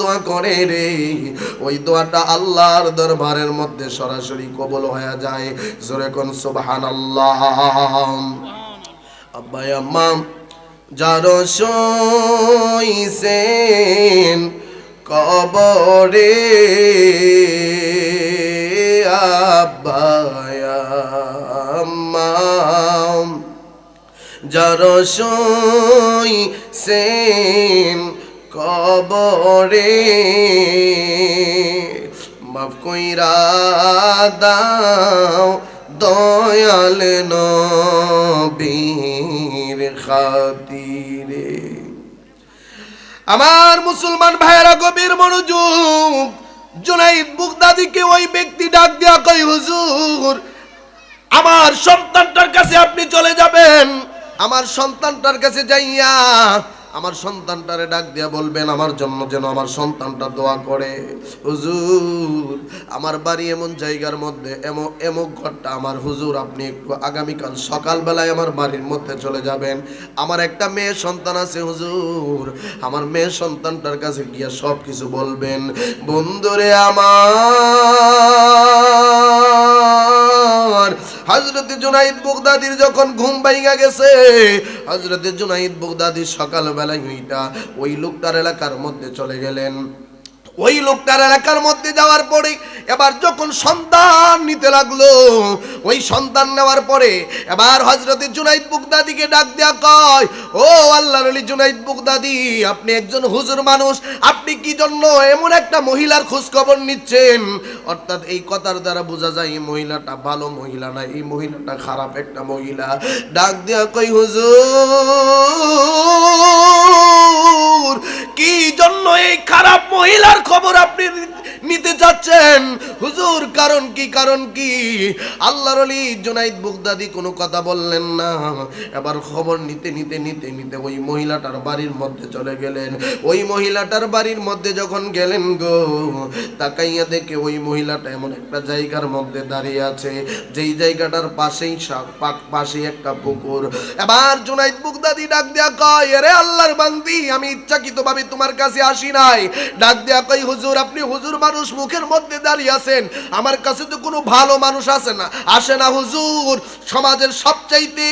দোয়া করে রে। ওই দোয়াটা আল্লাহর দরবারের মধ্যে সরাসরি কবল হয়ে যায়। জোরে কোন সুবহানাল্লাহ। আব্বাই আম্মা, যার সইছেন কবরে আব্বাই আম্মা, যার সেন কবরে। মাফ কইরা দাও দয়াল নবীর খাতিরে। আমার মুসলমান ভাইয়েরা, গভীর মনোযোগ, জুনাইদ বুগদাদিকে ওই ব্যক্তি ডাক দেয়া কই হুজুর, আমার সন্তানটার কাছে আপনি চলে যাবেন। আমার সন্তানটার কাছে যাইয়া আমার সন্তানটারে ডাক দিয়া বলবেন, আমার জন্য যেন আমার সন্তানটা দোয়া করে। হুজুর, আমার বাড়ি এমন জায়গার মধ্যে, এমন এমন ঘরটা আমার হুজুর, আপনি একটু আগামীকাল সকালবেলায় আমার বাড়ির মধ্যে চলে যাবেন। আমার একটা মেয়ে সন্তান আছে হুজুর, আমার মেয়ে সন্তানটার কাছে গিয়া সব কিছু বলবেন। বন্ধুরে আমার হজরত জুনাইদ বুগদাদির যখন ঘুম ভাইঙ্গা গেছে হজরত জুনাইদ বুগদাদি সকালবেলায় ওইটা ওই লোকটার এলাকার মধ্যে চলে গেলেন। ওই লোকটার এলাকার মধ্যে যাওয়ার পরে, এবার যখন সন্তান নিতে লাগল, ওই সন্তান নেওয়ার পরে এবার হজরত জুনাইদ বুগদাদিকে ডাক দেয়া কয়, ও আল্লাহ রলি জুনাইদ বুগদাদি, আপনি একজন হুজুর মানুষ, আপনি কি জন্য এমন একটা মহিলার খোঁজ খবর নিচ্ছেন? অর্থাৎ এই কথার দ্বারা বোঝা যায়, এই মহিলাটা ভালো মহিলা না, এই মহিলাটা খারাপ একটা মহিলা। ডাক দেয়া কই হুজুর, কি জন্য এই খারাপ মহিলার খবর আপনি নিতে চাচ্ছেন হুজুর কারণ কি কারণ কি? আল্লাহর আলী জুনাইদ বুগদাদি কোনো কথা বললেন না। এবার খবর নিতে নিতে নিতে নিতে ওই মহিলাটার বাড়ির মধ্যে চলে গেলেন। ওই মহিলাটার বাড়ির মধ্যে যখন গেলেন গো, তাকাইয়া দেখে ওই মহিলাটা এমন একটা জায়গার মধ্যে দাঁড়িয়ে আছে। যেই জায়গাটার পাশেই সা- পা- পাশেই একটা পুকুর। এবার জুনাইদ বুগদাদি ডাক দেয়া কয় রে আল্লাহর বান্দি, আমি ইচ্ছাকৃত ভাবে তোমার কাছে আসি নাই। ডাক দেয়া কই হুজুর, আপনি হুজুর মানুষ মুখের মধ্যে দাঁড়িয়ে আছেন। আমার কাছে তো কোনো ভালো মানুষ আসে না। আসে না হুজুর। সমাজের সবচাইতে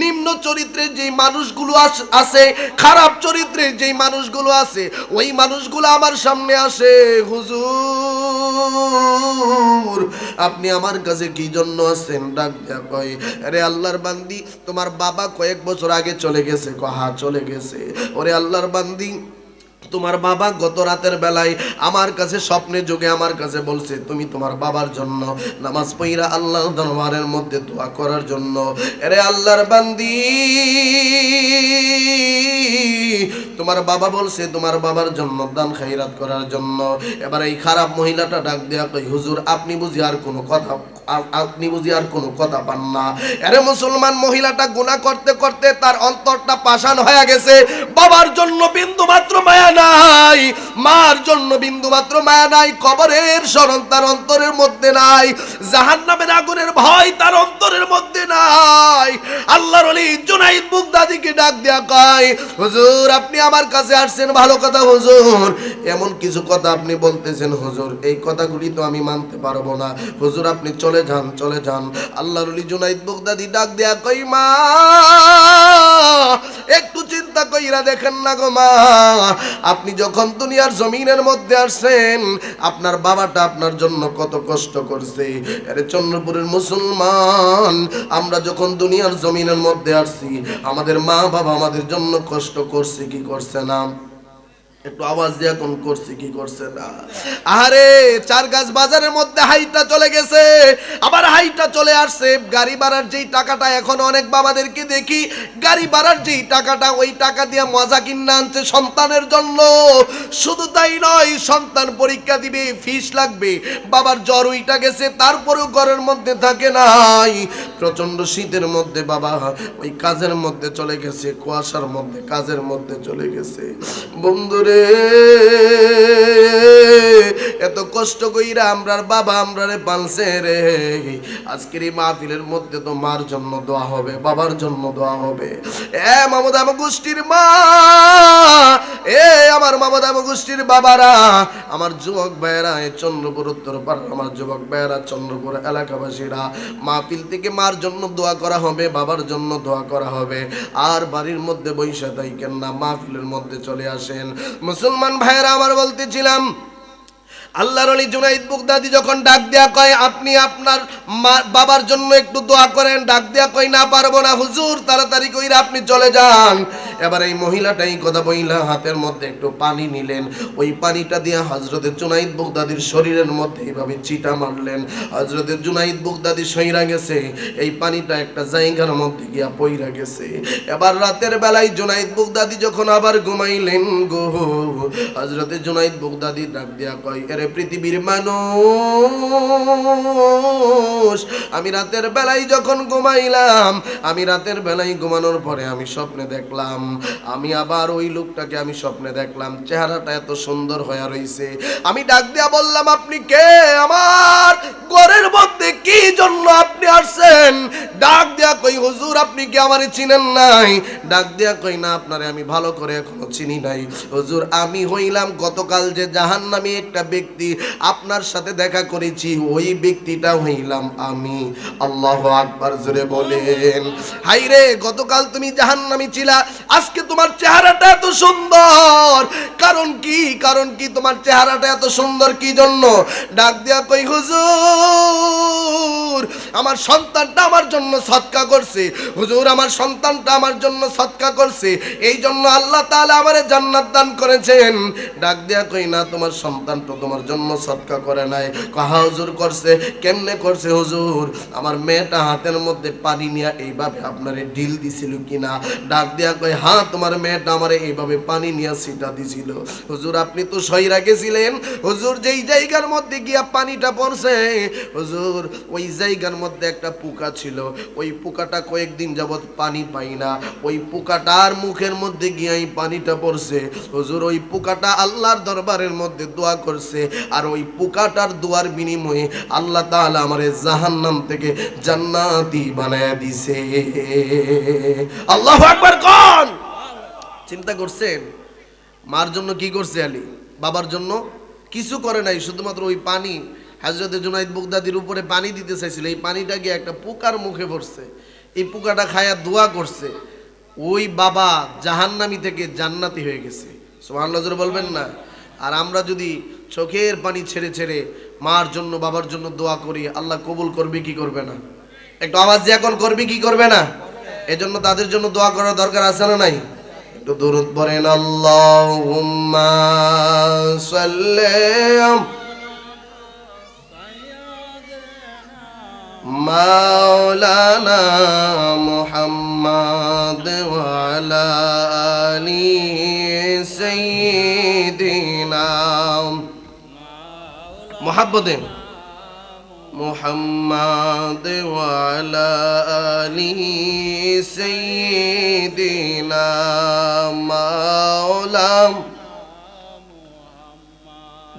নিম্ন চরিত্রের যেই মানুষগুলো আছে, খারাপ চরিত্রের যেই মানুষগুলো আছে, ওই মানুষগুলো আমার সামনে আসে। হুজুর, আপনি আমার কাছে কি জন্য আছেন ডাক কয়, আরে আল্লাহর বান্দি, তোমার বাবা কয়েক বছর আগে চলে গেছে কহা চলে গেছে। ওরে আল্লাহর বান্দি তোমার বাবা গত রাতের বেলায় আমার কাছে স্বপ্নে যোগে আমার কাছে বলছে, তুমি তোমার বাবার জন্য নামাজ পইরা আল্লাহ দরবারের মধ্যে দোয়া করার জন্য। এরে আল্লাহর বান্দি! তোমার বাবা বলছে, তোমার বাবার জন্য দান খাইরাত করার জন্য। এবার এই খারাপ মহিলাটা ডাক দেয়া কই হুজুর, আপনি বুঝি আর কোনো কথা আপনি বুঝি আর কোনো কথা পান না। আরে মুসলমান মহিলাটা গুনাহ করতে করতে তার অন্তরটা পাষাণ হয়ে গেছে। বাবার জন্য বিন্দু মাত্র মায়া নাই, মার জন্য বিন্দু মাত্র মায়া নাই, কবরের স্মরণ তার অন্তরের মধ্যে নাই, জাহান্নামের আগুনের ভয় তার অন্তরের মধ্যে নাই। আল্লাহর ওলি জুনাইদ বুগদাদিকে ডাক দেয়া কয়, হুজুর, আপনি আমার কাছে আসছেন, ভালো কথা হুজুর। এমন কিছু কথা আপনি বলতেছেন, হুজুর, এই কথাগুলি তো আমি মানতে পারব না। হুজুর, আপনি চলে যান চলে যান। আল্লাহর জুনাইদ বুগদাদি ডাক দেয়া কই মা? একটু চিন্তা কইরা দেখেন না গো মা। আপনি যখন দুনিয়ার জমিনের মধ্যে আসছেন, আপনার বাবাটা আপনার জন্য কত কষ্ট করছে। আরে চন্দ্রপুরের মুসলমান, আমরা যখন দুনিয়ার জমিনের মধ্যে আসছি, আমাদের মা বাবা আমাদের জন্য কষ্ট করছে, কি করছে না? একটু আওয়াজ দিয়ে কোন করছে, কি করছে না। আরে চার গাছ বাজারের মধ্যে হাইটা চলে গেছে। আবার হাইটা চলে আসছে। গাড়ি ভাড়ার যেই টাকাটা এখন অনেক বাবাদেরকে দেখি, গাড়ি ভাড়ার যেই টাকাটা, ওই টাকা দিয়ে মজা কিনে আনছে সন্তানের জন্য। শুধু তাই নয়, সন্তান পরীক্ষা দিবে ফিস লাগবে। বাবার জ্বর উইটা গেছে, তারপরেও ঘরের মধ্যে থাকে নাই। প্রচণ্ড শীতের মধ্যে বাবা, ওই কাজের মধ্যে চলে গেছে, কুয়াশার মধ্যে, কাজের মধ্যে চলে গেছে। বন্ধুরে এত কষ্ট কইরা আমরার বাবা আমরারে পালছে রে। আজকের এই মাহফিলের মধ্যে তো মার জন্য দোয়া হবে, বাবার জন্য দোয়া হবে। এ মামদ আম গোষ্ঠীর মা, এ আমার মামদ আম গোষ্ঠীর বাবারা, আমার যুবক ভাইয়েরা, এ চন্দ্রপুর, উত্তর পাড়া আমার যুবক ভাইয়েরা, চন্দ্রপুর এলাকাবাসীরা, মাহফিল থেকে মার জন্য দোয়া করা হবে, বাবার জন্য দোয়া করা হবে। আর বাড়ির মধ্যে বৈশা থাকেন না, মাহফিলের মধ্যে চলে আসেন। মুসলমান ভাইয়েরা আবার বলতেছিলাম, আল্লাহর আলী জুনাইদ বুগদাদি যখন ডাক দেয়া কয়, আপনি আপনার বাবার জন্য একটু দোয়া করেন, ডাক দেয়া কয়, না পারব না হুজুর, তাড়াতাড়ি কইরা আপনি চলে যান। এবার এই মহিলাটা এই কথা বইলা হাতের মধ্যে একটু পানি নিলেন। ওই পানিটা দিয়ে হজরতের জুনাইদ বুগদাদির শরীরের মধ্যে এইভাবে চিটা মারলেন। হজরতের জুনাইদ বুগদাদি সইরা গেছে, এই পানিটা একটা জায়গার মধ্যে গিয়া পইরা গেছে। এবার রাতের বেলায় জুনাইদ বুগদাদি যখন আবার ঘুমাইলেন গো হজরতের জুনাইদ বুগদাদি ডাক দিয়া কয়, এরে পৃথিবীর মানুষ, আমি রাতের বেলায় যখন ঘুমাইলাম, আমি রাতের বেলায় ঘুমানোর পরে আমি স্বপ্নে দেখলাম আমি আবার ওই লোকটাকে আমি স্বপ্নে দেখলাম। চেহারাটা এত সুন্দর হয়ে রইছে। আমি ডাক দিয়া বললাম, আপনি কে? আমার ঘরের মধ্যে কি জন্য আপনি আসছেন। ডাক দেয়া কই, হুজুর, আপনি কি আমারে চিনেন নাই? ডাক দেয়া কই, না, আপনারে আমি ভালো করে এখনও চিনি নাই। হুজুর, আমি হইলাম গতকাল যে জাহান্নামী একটা ব্যক্তি, আপনার সাথে দেখা করেছি, ওই ব্যক্তিটা হইলাম আমি। আল্লাহ আকবার, জোরে বলেন। হাই রে গতকাল তুমি জাহান্নামী ছিলা, আজকে তোমার চেহারাটা এত সুন্দর। কারণ কি? কারণ কি তোমার চেহারাটা এত সুন্দর? কি জন্য? ডাক দিয়া কই, হুজুর আমার সন্তানটা আমার জন্য সৎকা করছে। হুজুর, আমার সন্তানটা আমার জন্য সৎকা করছে। এই জন্য আল্লাহ তাআলা আমারে জান্নাত দান করেছেন। ডাক দিয়া কই, না, তোমার সন্তান তো তোমার জন্য সৎকা করে নাই। কাহা হুজুর করছে। কেমনে করছে হুজুর? আমার মেয়েটা হাতের মধ্যে পানি নিয়ে এইভাবে আপনারে ঢিল দিছিল কিনা? ডাক দিয়া কই হ্যাঁ তোমার মেয়েটা আমার এইভাবে পানি নিয়ে সিটা দিছিল। হুজুর, আপনি তো সই রাখেছিলেন হুজুর, যেই জায়গার মধ্যে গিয়া পানিটা পড়ছে। হুজুর, ওই জায়গার মধ্যে একটা পোকা ছিল। ওই পোকাটা কয়েকদিন যাবৎ পানি পাই না। ওই পোকাটার মুখের মধ্যে গিয়ে পানিটা পড়ছে। হুজুর, ওই পোকাটা আল্লাহর দরবারের মধ্যে দোয়া করছে। আর ওই পোকাটার দোয়ার বিনিময়ে আল্লাহ তাআলা আমারে জাহান্নাম থেকে জান্নাতি বানায় দিছে। আল্লাহু কোন? চিন্তা করছেন? মার জন্য কি করছে আলী? বাবার জন্য? কিছু করে নাই, শুধুমাত্র ওই পানি। হাজরতে জুনাইদ বুগদাদির উপরে পানি দিতে চাইছিল। এই পানিটা গিয়ে একটা পোকার মুখে পড়ছে। এই পোকাটা খায়া দোয়া করছে। ওই বাবা জাহান্নামি থেকে জান্নাতি হয়ে গেছে। সোহান নজর বলবেন না? আর আমরা যদি চোখের পানি ছেড়ে ছেড়ে মার জন্য, বাবার জন্য দোয়া করি, আল্লাহ কবুল করবে, কি করবে না? একটু আওয়াজ দিয়ে এখন করবে, কি করবে না? এজন্য তাদের জন্য দোয়া করার দরকার আছে না নাই? একটু দূরত পড়েন, আল্লাহুম্মা مولانا محمد وعلى آله سيدنا محبد محمد وعلى آله سيدنا مولانا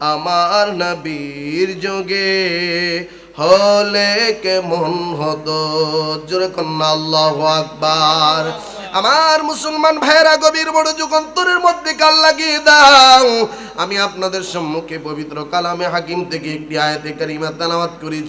আমার নবীর যোগে হলে কেমন হতো? জোরে কন্যা, আল্লাহ আকবার। আমার মুসলমান ভাইরা গভীর বড় যুগান্তরের মধ্যে কাল লাগিয়ে দাও। আমি আপনাদের সম্মুখে পবিত্র কালামে হাকিম থেকে একটি আয়াতে কারিমা তালাওয়াত করি